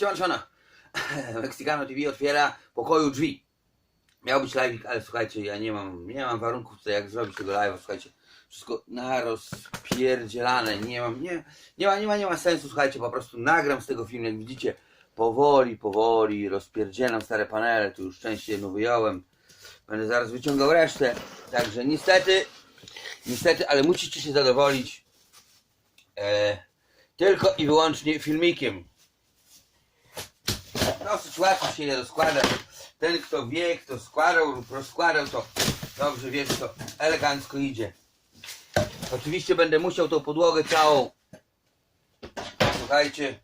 Siemanczona. Mexicano TV otwiera pokoju drzwi. Miał być live, ale słuchajcie, ja nie mam, nie mam warunków tutaj jak zrobić tego live'a, słuchajcie. Wszystko na rozpierdzielane, nie mam, nie, nie ma, nie ma, nie ma sensu, słuchajcie, po prostu nagram z tego film, jak widzicie, powoli, powoli, rozpierdzielam stare panele, tu już część jedną wyjąłem, będę zaraz wyciągał resztę, także niestety, niestety, ale musicie się zadowolić e, tylko i wyłącznie filmikiem, dosyć łatwo się je rozkłada. Ten, kto wie, kto składał lub rozkładał, to dobrze wie, to elegancko idzie. Oczywiście będę musiał tą podłogę całą, słuchajcie,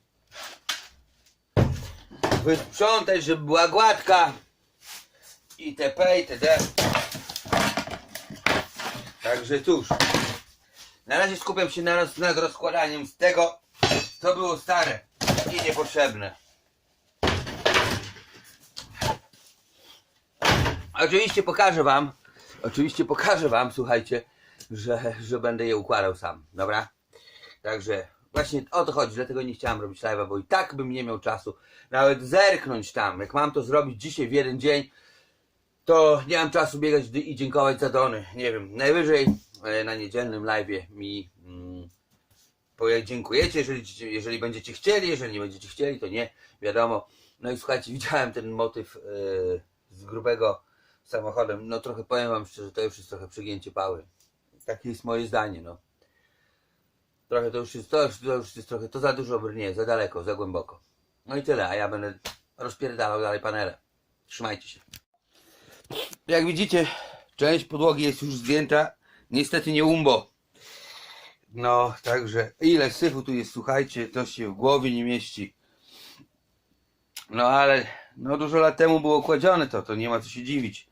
wysprzątać, żeby była gładka itp. itd. Także cóż, na razie skupiam się na roz, nad rozkładaniem z tego, co było stare i niepotrzebne. Oczywiście pokażę wam, oczywiście pokażę wam, słuchajcie, że, że będę je układał sam, dobra? Także właśnie o to chodzi, dlatego nie chciałem robić live'a, bo i tak bym nie miał czasu nawet zerknąć tam. Jak mam to zrobić dzisiaj w jeden dzień, to nie mam czasu biegać i dziękować za dony. Nie wiem, najwyżej e, na niedzielnym live'ie mi mm, dziękujecie, jeżeli, jeżeli będziecie chcieli, jeżeli nie będziecie chcieli, to nie, wiadomo. No i słuchajcie, widziałem ten motyw e, z grubego samochodem. No trochę powiem wam szczerze, to już jest trochę przegięcie pały. Takie jest moje zdanie, no. Trochę to już jest, to już, to już jest trochę, to za dużo brnie, za daleko, za głęboko. No i tyle, a ja będę rozpierdalał dalej panele. Trzymajcie się. Jak widzicie, część podłogi jest już zdjęta. Niestety nie umbo. No, także ile syfu tu jest, słuchajcie, to się w głowie nie mieści. No ale, no dużo lat temu było kładzione to, to nie ma co się dziwić.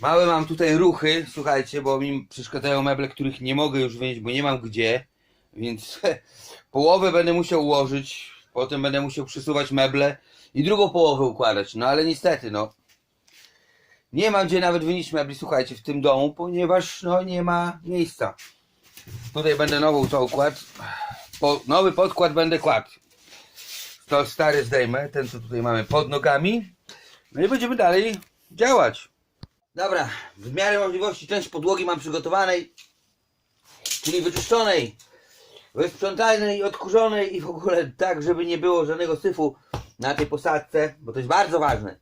Małe mam tutaj ruchy, słuchajcie, bo mi przeszkadzają meble, których nie mogę już wynieść, bo nie mam gdzie. Więc połowę będę musiał ułożyć, potem będę musiał przesuwać meble i drugą połowę układać. No ale niestety, no. Nie mam gdzie nawet wynieść mebli, słuchajcie, w tym domu, ponieważ no nie ma miejsca. Tutaj będę nową to układ. Po, nowy podkład będę kładł. To stary zdejmę, ten co tutaj mamy pod nogami. No i będziemy dalej działać. Dobra, w miarę możliwości część podłogi mam przygotowanej, czyli wyczyszczonej, wysprzątanej, odkurzonej i w ogóle tak, żeby nie było żadnego syfu na tej posadce, bo to jest bardzo ważne.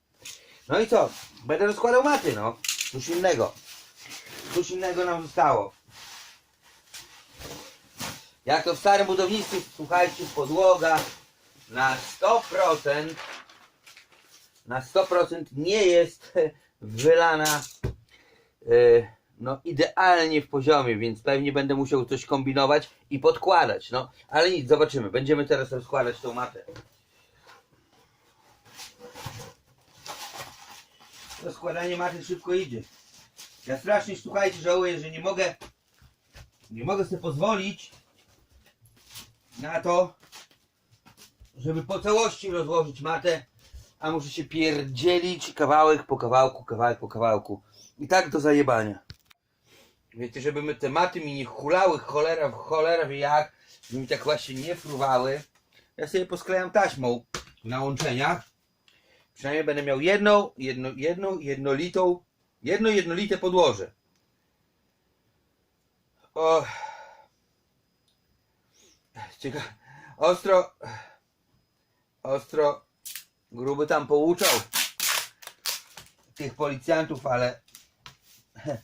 No i co? Będę rozkładał maty, no. Cóż innego. Cóż innego nam zostało. Jak to w starym budownictwie, słuchajcie, podłoga na 100% na 100% nie jest wylana e, no idealnie w poziomie, więc pewnie będę musiał coś kombinować i podkładać, no. Ale nic, zobaczymy, będziemy teraz rozkładać tą matę. Rozkładanie maty szybko idzie. Ja strasznie, słuchajcie, żałuję, że nie mogę nie mogę sobie pozwolić na to żeby po całości rozłożyć matę a muszę się pierdzielić kawałek po kawałku, kawałek po kawałku. I tak do zajebania. Wiecie, żeby my te maty mi nie hulały cholera w cholera wie jak, żeby mi tak właśnie nie fruwały. Ja sobie posklejam taśmą na łączeniach. Przynajmniej będę miał jedną, jedno, jedną jednolitą, jedno jednolite podłoże. O. Ciekawe. Ostro. Ostro gruby tam pouczał tych policjantów, ale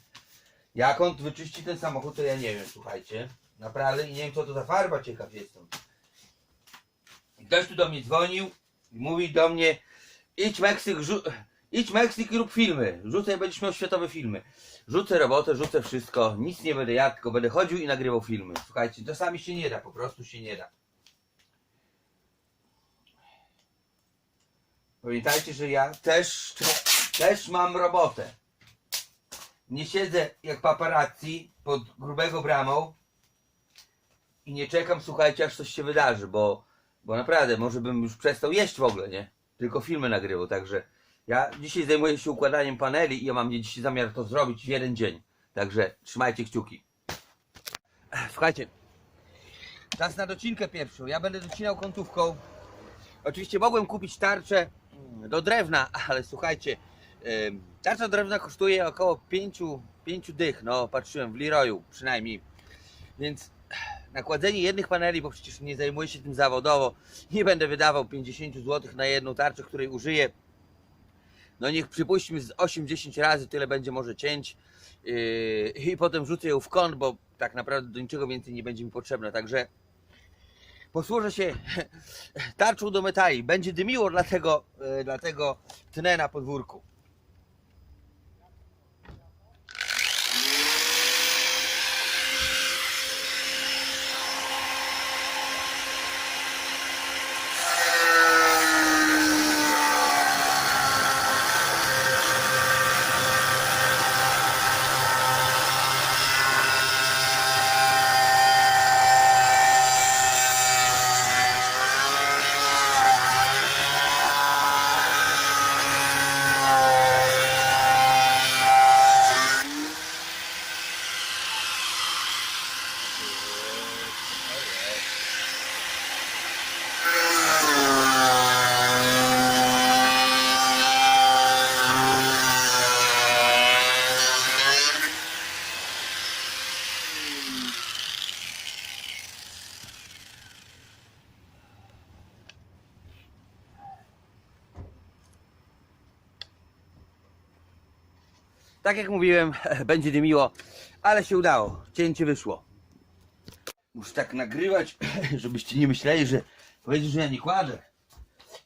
jak on wyczyści ten samochód, to ja nie wiem, słuchajcie. Naprawdę nie wiem, co to za farba, ciekaw jestem. Ktoś tu do mnie dzwonił i mówi do mnie idź Meksyk, idź Meksyk i rób filmy. Rzucę, będziesz miał światowe filmy. Rzucę robotę, rzucę wszystko, nic nie będę jadł, tylko będę chodził i nagrywał filmy. Słuchajcie, czasami się nie da, po prostu się nie da. Pamiętajcie, że ja też, też mam robotę. Nie siedzę jak paparazzi pod grubego bramą i nie czekam, słuchajcie, aż coś się wydarzy, bo, bo naprawdę, może bym już przestał jeść w ogóle, nie? Tylko filmy nagrywał, także ja dzisiaj zajmuję się układaniem paneli i ja mam dzisiaj zamiar to zrobić w jeden dzień. Także trzymajcie kciuki. Słuchajcie, czas na docinkę pierwszą. Ja będę docinał kątówką Oczywiście mogłem kupić tarczę do drewna, ale słuchajcie, tarcza drewna kosztuje około 5, 5 dych, no patrzyłem w Leroyu przynajmniej. Więc nakładzenie jednych paneli, bo przecież nie zajmuję się tym zawodowo, nie będę wydawał 50 zł na jedną tarczę, której użyję. No niech przypuśćmy z 8-10 razy tyle będzie może cięć yy, i potem rzucę ją w kąt, bo tak naprawdę do niczego więcej nie będzie mi potrzebne. Także posłużę się tarczą do metali. Będzie dymiło, dlatego, yy, dlatego tnę na podwórku. Tak jak mówiłem, będzie dymiło, ale się udało. Cięcie wyszło. Muszę tak nagrywać, żebyście nie myśleli, że powiedzieć, że ja nie kładę.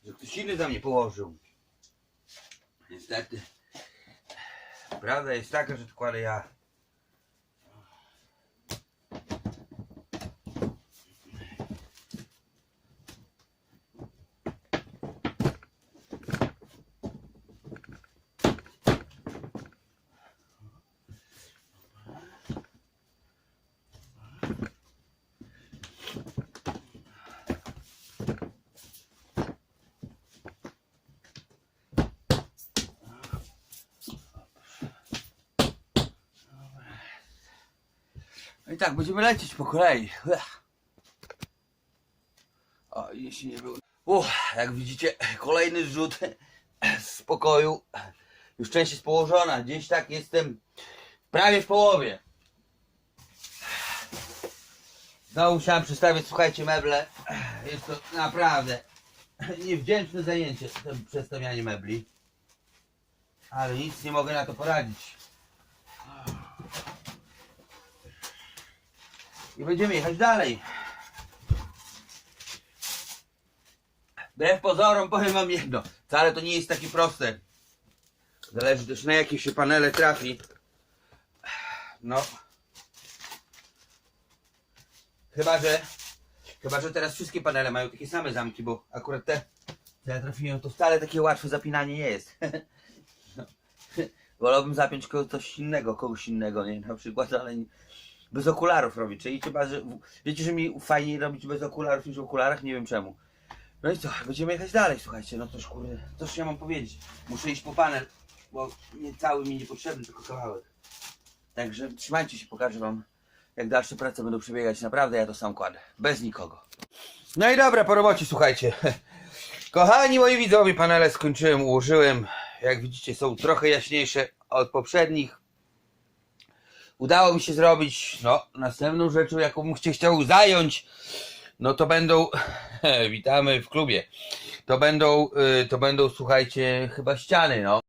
Że ktoś inny za mnie położył. Niestety. Prawda jest taka, że to kładę ja. No i tak, będziemy lecieć po kolei. O, jeśli nie był. Uff, jak widzicie, kolejny zrzut z pokoju. Już część jest położona. Gdzieś tak jestem prawie w połowie. Znowu musiałem przestawiać, słuchajcie, meble. Jest to naprawdę niewdzięczne zajęcie, przestawianie mebli. Ale nic nie mogę na to poradzić. I będziemy jechać dalej. Wbrew pozorom powiem wam jedno. Wcale to nie jest takie proste. Zależy też na jakie się panele trafi. No. Chyba, że chyba, że teraz wszystkie panele mają takie same zamki, bo akurat te, co ja trafiłem, to wcale takie łatwe zapinanie nie jest. No. Wolałbym zapiąć coś innego, kogoś innego, nie? Na przykład, ale bez okularów robić. Czyli chyba, że wiecie, że mi fajniej robić bez okularów niż w okularach, nie wiem czemu. No i co, będziemy jechać dalej, słuchajcie, no toż kurde, toż ja mam powiedzieć. Muszę iść po panel, bo nie cały mi niepotrzebny, tylko kawałek. Także trzymajcie się, pokażę wam, jak dalsze prace będą przebiegać. Naprawdę ja to sam kładę, bez nikogo. No i dobra, po robocie, słuchajcie. Kochani moi widzowie, panele skończyłem, ułożyłem. Jak widzicie, są trochę jaśniejsze od poprzednich. Udało mi się zrobić, no, następną rzeczą, jaką bym się chciał zająć, no to będą, witamy w klubie, to będą, y, to będą, słuchajcie, chyba ściany, no.